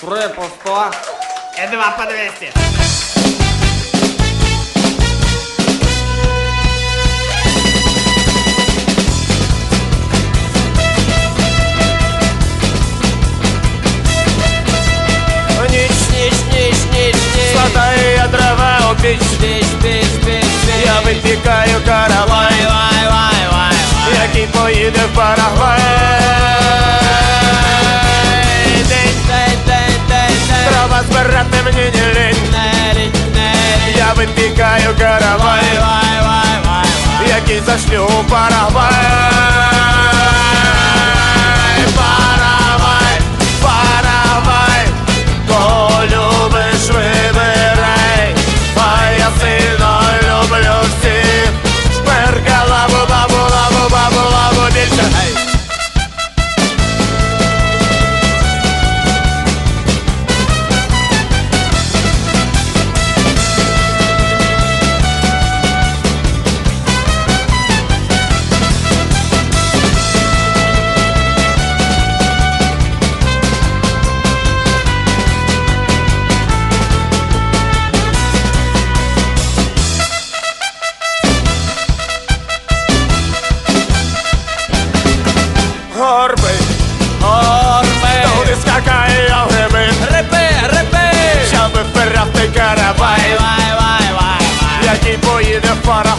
Три по сто. І два по 200. Ніч, ніч, ніч, ніч, ніч Складаю я дрова у піч Піч, піч, піч, піч Я випікаю каравай Вай, вай, вай, вай, вай Який поїде в Парагвай Який Горби, Орби туди скакає я гриби Репи, репи Щоби впирав той каравай. Вай, вай, вай, вай Який поїде в Парагвай